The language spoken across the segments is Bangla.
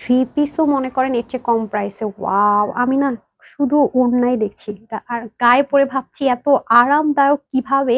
থ্রি পিসও মনে করেন, এর চেয়ে কম প্রাইসে ওয়াও আমি না শুধু ওড়নাই দেখছি। আর গায়ে পরে ভাবছি এত আরামদায়ক কীভাবে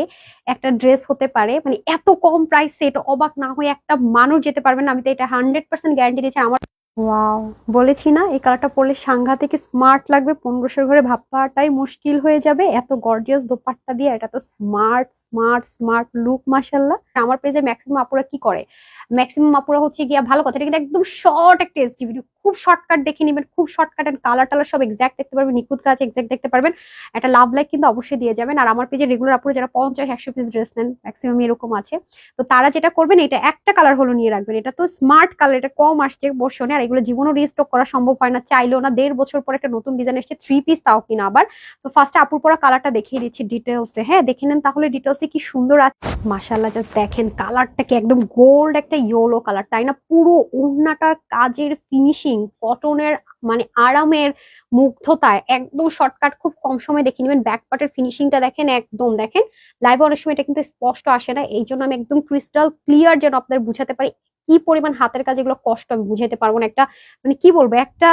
একটা ড্রেস হতে পারে। মানে এত কম প্রাইসে এটা অবাক না হয়ে একটা মানুষ যেতে পারবে না। আমি তো এটা হান্ড্রেড পার্সেন্ট গ্যারান্টি দিচ্ছি আমার। ওয়াও বলেছি না, এই কালারটা পরলে সাংঘাতিক স্মার্ট লাগবে। পনেরোশোর ঘরে ভাবপাটাই মুশকিল হয়ে যাবে। এত গর্জিয়াস দোপাট্টা দিয়ে, এটা তো স্মার্ট স্মার্ট স্মার্ট লুক মাসাল্লাহ আমার পেজে ম্যাক্সিমাম আপুরা কি করে? ম্যাক্সিমাম আপুরা হচ্ছে গিয়া ভালো কথা, এটা কিন্তু একদম শর্ট একটা এসডি ভিডিও খুব শর্টকাট দেখে নেবেন, খুব শর্টকাট এন্ড কালার টালার সব এক্সাক্ট দেখতে পারবেন, নিখুঁত কাজ এক্সাক্ট দেখতে পারবেন। একটা লাভ লাইক কিন্তু অবশ্যই দিয়ে যাবেন। আর আমার পেজে রেগুলার আপুরা যারা পঞ্চাশ, একশো পিস ড্রেস নেন ম্যাক্সিমাম এরকম আছে। তো তারা যেটা করবেন, এটা একটা কালার হলো নিয়ে রাখবেন। এটা তো স্মার্ট কালার এটা কম আসছে বর্ষণে আর এগুলো জীবনও রিস্টক করা সম্ভব হয় না, চাইলেও না। দেড় বছর পর একটা নতুন ডিজাইন এসছে থ্রি পিস তাও কিনা আবার। তো ফার্স্টে আপুর পরা কালারটা দেখিয়ে দিচ্ছি ডিটেলসে হ্যাঁ দেখে নেন তাহলে ডিটেলসে কি সুন্দর আছে মাসাল্লাহ জাস্ট দেখেন কালারটা কি একদম গোল্ড একটা ইয়েলো কালার তাই না? পুরো ওড়নাটার কাজের ফিনিশিং কটনের মানে আরামের মুগ্ধতায়, একদম শর্টকাট খুব কম সময় দেখে নেবেন। ব্যাক পার্টের ফিনিশিংটা দেখেন, একদম দেখেন। লাইভে অনেক সময় এটা কিন্তু স্পষ্ট আসে না, এই জন্য আমি একদম ক্রিস্টাল ক্লিয়ার যেন আপনাদের বুঝাতে পারি, কি পরিমাণ হাতের কাজ এগুলো কষ্ট, আমি বুঝাতে পারব না। একটা মানে কি বলব, একটা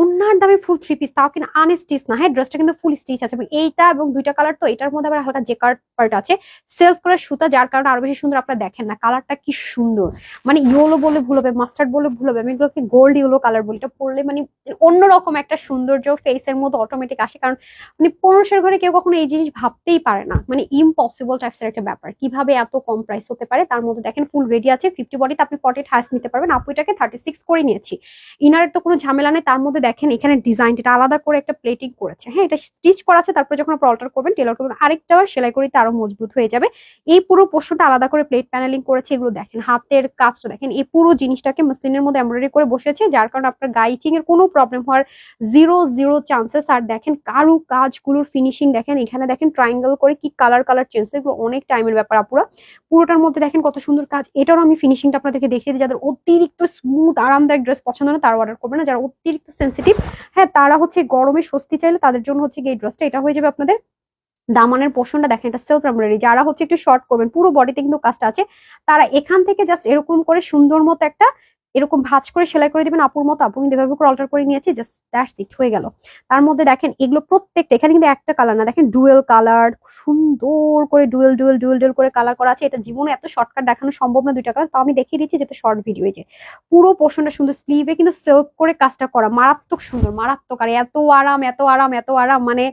ওনার দামে ফুল থ্রি পিস তাও কিন্তু আনস্টিচ না। হ্যাঁ ড্রেসটা কিন্তু ফুল স্টিচ আছে। এইটা এবং দুইটা কালার তো এটার মধ্যে আবার হালকা যে পার্ট আছে সেলফ কালার সুতা, যার কারণে আরও বেশি সুন্দর আপনারা দেখেন না। কালারটা কি সুন্দর। মানে ইয়েলো বলে ভুল হবে মাস্টার্ড বলে ভুল হবে, আমি এগুলোকে গোল্ড ইয়েলো কালার বলি? এটা পরলে মানে অন্যরকম একটা সৌন্দর্য ফেসের মধ্যে অটোমেটিক আসে। কারণ মানে পনেরোশোর ঘরে কেউ কখনো এই জিনিস ভাবতেই পারে না। মানে ইম্পসিবল টাইপসের একটা ব্যাপার। কীভাবে এত কম প্রাইস হতে পারে? তার মধ্যে দেখেন ফুল রেডি আছে ফিফটি বডিতে আপনি ফর্টি হাইস নিতে পারবেন। আপু এটাকে থার্টি সিক্স করে নিয়েছি। ইনারের তো কোনো ঝামেলা নেই, তার মধ্যে দেখেন এখানে ডিজাইন এটা আলাদা করে একটা প্লেটিং করেছে। হ্যাঁ এটা স্টিচ করা আছে, তারপরে যখন আপনি অল্টার করবেন টেলার করবেন, আরেকটা সেলাই করিতে আরও মজবুত হয়ে যাবে। এই পুরো পোর্শনটা আলাদা করে প্লেট প্যানেলিং করেছে, এগুলো দেখেন। হাতের কাজটা দেখেন, এই পুরো জিনিসটাকে মসলিনের মধ্যে এমব্রয়ডারি করে বসেছে যার কারণে আপনার গাইচিং এর কোনো প্রবলেম হওয়ার জিরো জিরো চান্সেস আর দেখেন কারু কাজগুলোর ফিনিশিং দেখেন, এখানে দেখেন ট্রায়াঙ্গেল করে কি কালার কালার চেঞ্জ এগুলো অনেক টাইমের ব্যাপার আপুরা। পুরোটার মধ্যে দেখেন কত সুন্দর কাজ। এটারও আমি ফিনিশিংটা আপনাদেরকে দেখিয়ে দিই, যাদের অতিরিক্ত স্মুথ আরামদায়ক ড্রেস পছন্দ না, তারা অর্ডার করবে না। যারা অতিরিক্ত সেন্সিটিভ হ্যাঁ তারা হচ্ছে গরমে স্বস্তি চাইলে তাদের জন্য হচ্ছে এই ড্রেসটা এটা হয়ে যাবে আপনাদের দামানের পোষণটা দেখেন, এটা সেলফ এমব্রয়ডারি যারা হচ্ছে একটু শর্ট করবেন, পুরো বডিতে কিন্তু কাজটা আছে। তারা এখান থেকে জাস্ট এরকম করে সুন্দর মতো একটা এরকম ভাঁজ করে সেলাই করে দিবেন আপুর মতো আপু কিন্তু এভাবে করে অল্টার করে নিয়েছি জাস্ট দ্যাটস ইট হয়ে গেল। তার মধ্যে দেখেন এগুলো প্রত্যেকটা, এখানে কিন্তু একটা কালার না, দেখেন ডুয়েল কালার সুন্দর করে ডুয়েল ডুয়েল ডুয়েল ডুয়েল করে কালার করা আছে। এটা জীবনে এত শর্টকাট দেখানো সম্ভব না দুইটা কালার তো আমি দেখিয়ে দিচ্ছি যেটা শর্ট ভিডিও যে। পুরো পোর্শনটা সুন্দর স্লিভে কিন্তু সেলফ করে কাজটা করা, মারাত্মক সুন্দর, মারাত্মক, আর এত আরাম এত আরাম এত আরাম মানে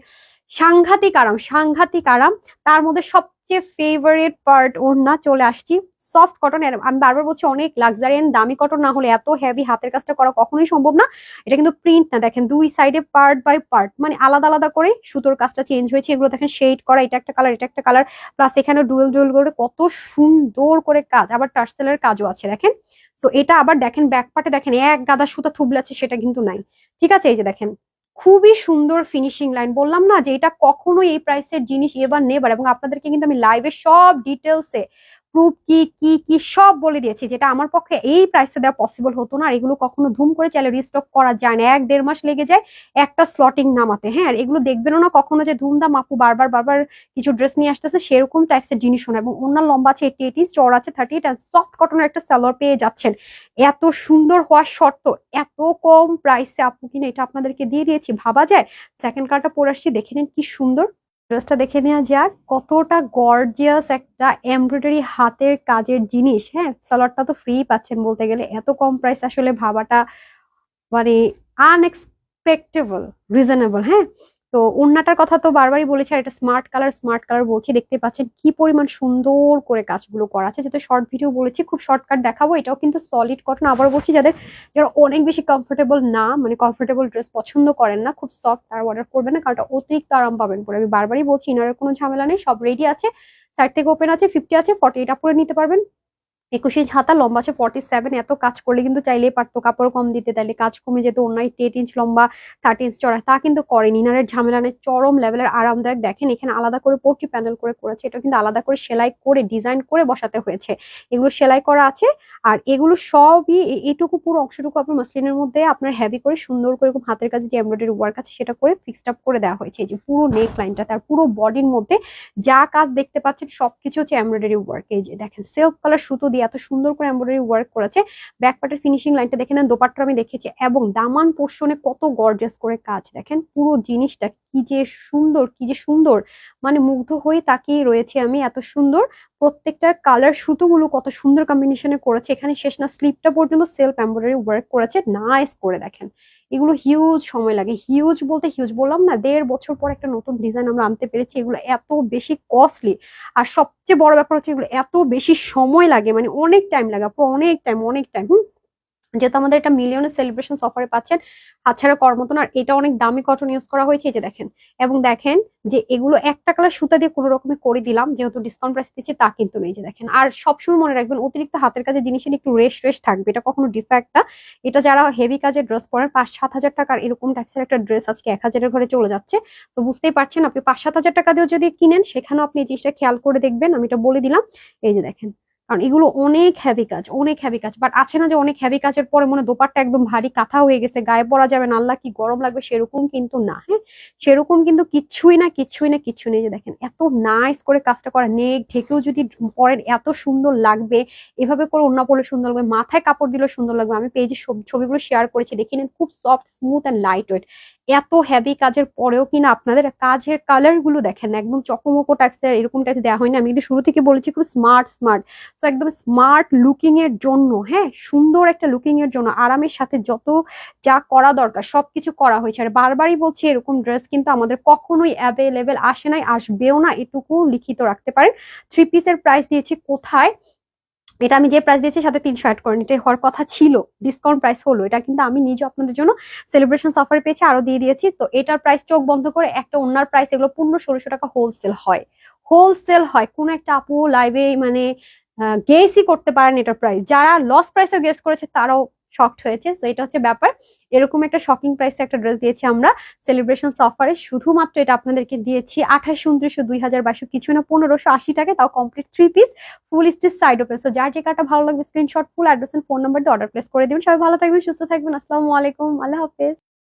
সাংঘাতিক আরাম সাংঘাতিক আরাম। তার মধ্যে সবচেয়ে ফেভারিট পার্ট ওড়না চলে আসছি। সফট কটন আমি বারবার বলছি অনেক লাক্সারিয়ান দামি কটন না হলে এত হেভি হাতের কাজটা করা কখনোই সম্ভব না। এটা কিন্তু প্রিন্ট না, দেখেন দুই সাইডে পার্ট বাই পার্ট মানে আলাদা আলাদা করে সুতোর কাজটা চেঞ্জ হয়েছে। এগুলো দেখেন শেড করা, এটা একটা কালার এটা একটা কালার প্লাস এখানে ডুয়েল ডুয়েল করে কত সুন্দর করে কাজ, আবার টার্সেলের কাজও আছে, দেখেন। সো এটা আবার দেখেন ব্যাক পার্টে দেখেন, এক গাদা সুতা থুবলে আছে, সেটা কিন্তু নাই। ঠিক আছে, এই যে দেখেন। খুবই সুন্দর ফিনিশিং লাইন বললাম না যে এটা কখনোই এই প্রাইসের জিনিস এবার নেবার। এবং আপনাদেরকে কিন্তু আমি লাইভে সব ডিটেলসে প্রুফ কি কি কি, সব বলে দিয়েছি, যেটা আমার পক্ষে এই প্রাইসে দেওয়া পসিবল হতো না, আর এগুলো কখনো ধুম করে চাইলে রিস্টক করা যায় না। এক দেড় মাস লেগে যায় একটা স্লটিং নামাতে হ্যাঁ এগুলো দেখবেনও না কখনো যে ধুমধাম আপু বারবার বারবার কিছু ড্রেস নিয়ে আসতেছে, সেরকম টাইপসের জিনিসও না এবং অন্য লম্বা আছে এইটি এইটিস চড় আছে থার্টি এইট সফট কটনের একটা সালোয়ার পেয়ে যাচ্ছেন। এত সুন্দর হওয়ার শর্ত, এত কম প্রাইসে আপু কিনা, এটা আপনাদেরকে দিয়ে দিয়েছি, ভাবা যায়? সেকেন্ড কার্ডটা পরে আসছি, দেখে নিন কি সুন্দর। ড্রেসটা দেখে নেওয়া যাক। কতটা গর্জিয়াস একটা এমব্রয়ডারি হাতের কাজের জিনিস হ্যাঁ? সালোয়ারটা তো ফ্রি পাচ্ছেন বলতে গেলে। এত কম প্রাইস আসলে ভাবাটা মানে আনএক্সপেক্টেবল রিজনেবল হ্যাঁ? তো ওড়নাটার কথা তো বারবারই বলেছি, আর এটা স্মার্ট কালার স্মার্ট কালার বলছি। দেখতে পাচ্ছেন কি পরিমাণ সুন্দর করে কাজগুলো করা আছে। যেহেতু শর্ট ভিডিও বলেছি, খুব শর্টকাট দেখাবো। এটাও কিন্তু সলিড কটন আবার বলছি, যাদের, যারা অনেক বেশি কমফোর্টেবল না মানে কমফোর্টেবল ড্রেস পছন্দ করেন না, খুব সফট তারা অর্ডার করবেন না, কারণ অতিরিক্ত আরাম পাবেন পরে। আমি বারবারই বলছি ইনারের কোনো ঝামেলা নেই, সব রেডি আছে। সাইড থেকে ওপেন আছে ফিফটি আছে ফর্টি এটা পরে নিতে পারবেন। একুশে হাতা, লম্বা আছে ফর্টি সেভেন এত কাজ করলে কিন্তু চাইলেই পারতো কাপড় কম দিতে, তাইলে কাজ কমে যেত অন্য এইট ইঞ্চ লম্বা থার্টি ইঞ্চ চড়া তা কিন্তু করেনি। ইনারের ঝামেলা নেই, চরম লেভেলের আরামদায়ক। দেখেন, এখানে আলাদা করে পোর্টি প্যানেল করে করেছে, এটা কিন্তু আলাদা করে সেলাই করে ডিজাইন করে বসাতে হয়েছে। এগুলো সেলাই করা আছে, আর এগুলো সবই এ- এইটুকু পুরো অংশটুকু আপনার মাসলিনের মধ্যে আপনার হেভি করে সুন্দর করে হাতের কাছে যে এমব্রয়ডারি ওয়ার্ক আছে, সেটা করে ফিক্সড আপ করে দেওয়া হয়েছে। যে পুরো নেক লাইনটা তার পুরো বডির মধ্যে যা কাজ দেখতে পাচ্ছেন, সবকিছু হচ্ছে এমব্রয়ডারি ওয়ার্ক এই যে দেখেন সেলফ কালার সুতো দিয়ে এত সুন্দর করে এমব্রয়ডারি ওয়ার্ক করেছে। ব্যাক পার্টের ফিনিশিং লাইনটা দেখে নেন দোপাট্টা আমি দেখেছি। এবং দামান পোর্শনে কত গর্জাস করে কাজ, দেখেন? পুরো জিনিসটা কি যে সুন্দর, কি যে সুন্দর। মানে মুগ্ধ হয়ে তাকিয়ে রয়েছে আমি, এত সুন্দর। প্রত্যেকটা কালার সুতোগুলো কত সুন্দর কম্বিনেশনে করেছে। এখানে শেষ না স্লিপটা পর্যন্ত সেলফ এমব্রয়ডারি ওয়ার্ক করেছে। নাইস করে দেখেন। এগুলো হিউজ সময় লাগে। হিউজ বলতে হিউজ বললাম না, দেড় বছর পর একটা নতুন ডিজাইন আমরা আনতে পেরেছি। এগুলো এত বেশি কস্টলি আর সবচেয়ে বড় ব্যাপার হচ্ছে এগুলো এত বেশি সময় লাগে মানে অনেক টাইম লাগে, অনেক টাইম অনেক টাইম হুম? যেহেতু আমাদের এটা মিলিয়নের সেলিব্রেশন অফারে পাচ্ছেন, হাতছাড়া কর্মতন আর এটা অনেক দামি কটন ইউজ করা হয়েছে, এই যে দেখেন। এবং দেখেন যে এগুলো একটা কালার সুতা দিয়ে কোনো রকমের করে দিলাম, যেহেতু ডিসকাউন্ট প্রাইস দিচ্ছি, তা কিন্তু নেই যে দেখেন। আর সবসময় মনে রাখবেন, অতিরিক্ত হাতের কাজে জিনিসের একটু রেস্ট রেস্ট থাকবে, এটা কখনো ডিফেক্ট না। এটা যারা হেভি কাজের ড্রেস পরেন পাঁচ সাত হাজার টাকার এরকম ট্যাক্সের একটা ড্রেস আজকে এক হাজারের ঘরে চলে যাচ্ছে। তো বুঝতেই পারছেন, আপনি পাঁচ সাত হাজার টাকা দিয়েও যদি কিনেন, সেখানেও আপনি এই জিনিসটা খেয়াল করে দেখবেন, আমি এটা বলে দিলাম। এই যে দেখেন। কারণ এগুলো অনেক হ্যাভি কাজ, অনেক হ্যাভি কাজ। বাট আছে না যে অনেক হ্যাভি কাজের পরে মনে দোপাট্টা একদম ভারী কাঁথা হয়ে গেছে, গায়ে পরা যাবে না, আল্লাহ কি গরম লাগবে, সেরকম কিন্তু না হ্যাঁ? সেরকম কিন্তু কিচ্ছুই না কিচ্ছুই না কিচ্ছু নেই। যে দেখেন, এত নাইস করে কাজটা করা, নেক ঢেকেও যদি পরেন এত সুন্দর লাগবে, এভাবে করে অন্য পড়লে সুন্দর লাগবে, মাথায় কাপড় দিলেও সুন্দর লাগবে। আমি পেজে ছবিগুলো শেয়ার করেছি, দেখে নিন, খুব soft smooth and light weight এত হেভি কাজের পরেও কিনা আপনাদের কাজের কালারগুলো দেখেন, একদম চকমকো টাইপসের এরকম টাইপস দেওয়া হয়নি। আমি কিন্তু শুরু থেকে বলেছি খুব স্মার্ট স্মার্ট তো একদম স্মার্ট লুকিং এর জন্য হ্যাঁ? সুন্দর একটা লুকিং এর জন্য, আরামের সাথে যত যা করা দরকার, সবকিছু করা হয়েছে। আর বারবারই বলছি এরকম ড্রেস কিন্তু আমাদের কখনোই অ্যাভেলেবেল আসে নাই, আসবেও না এটুকু লিখিত রাখতে পারেন। থ্রি পিসের প্রাইস দিয়েছি কোথায়? এটা আমি যে প্রাইস দিয়েছি সাথে তিনশো অ্যাড করেন এটা হওয়ার কথা ছিল ডিসকাউন্ট প্রাইস হলো। এটা কিন্তু আমি নিজে আপনাদের জন্য সেলিব্রেশন অফার পেয়েছি আরও দিয়ে দিয়েছি। তো এটার প্রাইস চোখ বন্ধ করে একটা অন্যার প্রাইস এগুলো পনেরো ষোলোশো টাকা হোলসেল হয়। হোলসেল হয়, কোন একটা আপু লাইভে মানে গেসই করতে পারেন এটার প্রাইস যারা লস প্রাইসে গেস করেছে, তারাও শক্ট হয়েছে। তো এটা হচ্ছে ব্যাপার। এরকম একটা শকিং প্রাইসে একটা ড্রেস দিয়েছি আমরা। সেলিব্রেশন অফারে শুধুমাত্র এটা আপনাদেরকে দিয়েছি আঠাশ, উনত্রিশশো, দুই হাজার, বাইশশো, কিছু না, পনেরোশো, আশি টাকা, তাও complete three piece full stitch side open so যার যে কাটা ভালো লাগবে screenshot full address phone number দিয়ে অর্ডার প্লেস করে দেবেন। সবাই ভালো থাকবেন, সুস্থ থাকবেন। আসসালামু আলাইকুম। আল্লাহ হাফেজ।